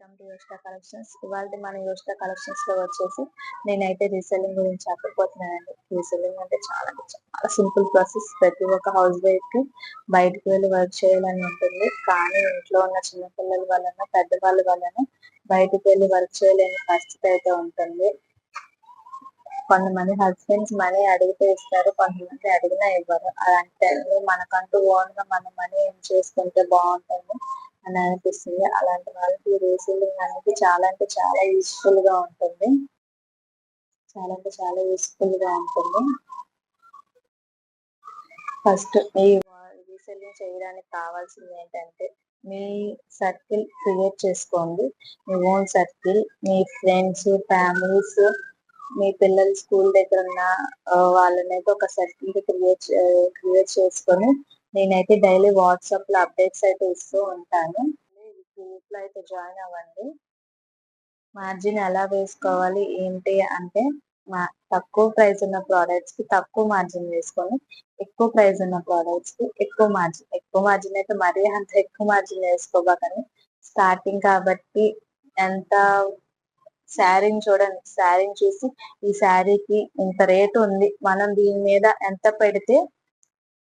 Welcome to యోష్ట collections ఇవాళ మన యోష్ట కలెక్షన్స్లో వచ్చేసి నేనైతే రీసెల్లింగ్ గురించి చెప్పబోతున్నానండి. రీసెల్లింగ్ అంటే చాలా చాలా సింపుల్ ప్రాసెస్ ప్రతి ఒక్క హౌస్ వైఫ్కి బయటకు వెళ్ళి వర్క్ చేయాలని ఉంటుంది. కానీ ఇంట్లో ఉన్న చిన్నపిల్లల వలన పెద్దవాళ్ళ వలన బయటకు వెళ్ళి వర్క్ చేయలేని పరిస్థితి అయితే ఉంటుంది. కొంతమంది హస్బెండ్స్ మనీ అడిగితే ఇస్తారు కొంతమంది అడిగినా ఇవ్వరు. అలాంటి టైంలో మనకంటూ ఓన్గా మన మనీ ఏం చేసుకుంటే బాగుంటుంది. అని అనిపిస్తుంది. అలాంటి వాళ్ళకి రీసీలింగ్ అనేది చాలా అంటే చాలా యూస్ఫుల్గా ఉంటుంది. చాలా అంటే చాలా యూస్ఫుల్గా ఉంటుంది. ఫస్ట్ ఈ రీసెల్లింగ్ చేయడానికి కావాల్సింది ఏంటంటే మీ సర్కిల్ క్రియేట్ చేసుకోండి. మీ ఓన్ సర్కిల్ మీ ఫ్రెండ్స్ ఫ్యామిలీస్ మీ పిల్లలు స్కూల్ దగ్గర ఉన్న వాళ్ళనైతే ఒక సర్కిల్ క్రియేట్ క్రియేట్ చేసుకొని నేనైతే డైలీ వాట్సాప్లో అప్డేట్స్ అయితే ఇస్తూ ఉంటాను. గ్రూప్లో అయితే జాయిన్ అవ్వండి. మార్జిన్ ఎలా వేసుకోవాలి ఏంటి అంటే మా తక్కువ ప్రైస్ ఉన్న ప్రోడక్ట్స్కి తక్కువ మార్జిన్ వేసుకొని ఎక్కువ ప్రైస్ ఉన్న ప్రోడక్ట్స్కి ఎక్కువ మార్జిన్. ఎక్కువ మార్జిన్ అయితే మరీ అంత ఎక్కువ మార్జిన్ వేసుకోబాకని స్టార్టింగ్ కాబట్టి ఎంత శారీని చూడండి. శారీని చూసి ఈ శారీకి ఇంత రేటు ఉంది మనం దీని మీద ఎంత పెడితే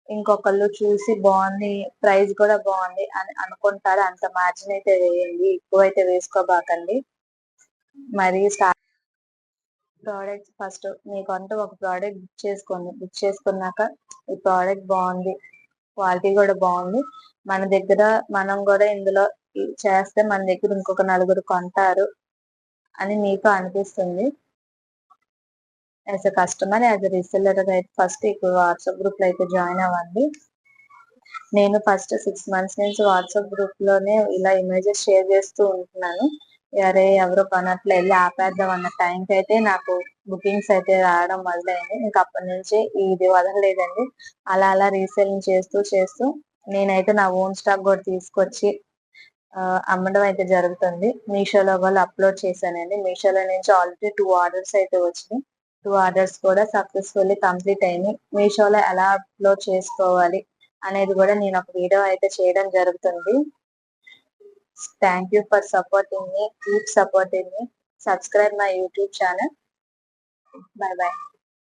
ఇంకొకళ్ళు చూసి బాగుంది ప్రైస్ కూడా బాగుంది అని అనుకుంటారు? అంత మార్జిన్ అయితే వేయండి ఎక్కువ అయితే వేసుకోబాకండి. మరి స్టార్ట్ ప్రోడక్ట్ ఫస్ట్ మీకు అంటూ ఒక ప్రోడక్ట్ బుక్ చేసుకోండి. బుక్ చేసుకున్నాక ఈ ప్రోడక్ట్ బాగుంది క్వాలిటీ కూడా బాగుంది. మన దగ్గర మనం కూడా ఇందులో చేస్తే మన దగ్గర ఇంకొక నలుగురు కొంటారు అని మీకు అనిపిస్తుంది. As a customer as a reseller అయితే ఫస్ట్ ఇప్పుడు వాట్సాప్ గ్రూప్లో అయితే జాయిన్ అవ్వండి. నేను ఫస్ట్ సిక్స్ మంత్స్ నుంచి వాట్సాప్ గ్రూప్లోనే ఇలా ఇమేజెస్ షేర్ చేస్తూ ఉంటున్నాను. అరే ఎవరో కొనట్లు వెళ్ళి ఆపేద్దాం అన్న టైంకి అయితే నాకు బుకింగ్స్ అయితే రావడం మొదలైంది. ఇంకా అప్పటి నుంచి ఇది వదలలేదండి. అలా అలా రీసేలింగ్ చేస్తూ చేస్తూ నేనైతే నా ఓన్ స్టాక్ కూడా తీసుకొచ్చి అమ్మడం అయితే జరుగుతుంది. మీషోలో వాళ్ళు అప్లోడ్ చేశానండి. మీషోలో నుంచి ఆల్రెడీ టూ ఆర్డర్స్ అయితే వచ్చినాయి. టూ ఆర్డర్స్ కూడా సక్సెస్ఫుల్లీ కంప్లీట్ అయింది. మీషోలో ఎలా అప్లోడ్ చేసుకోవాలి అనేది కూడా నేను ఒక వీడియో అయితే చేయడం జరుగుతుంది. Thank you for supporting me keep supporting me subscribe my YouTube channel bye bye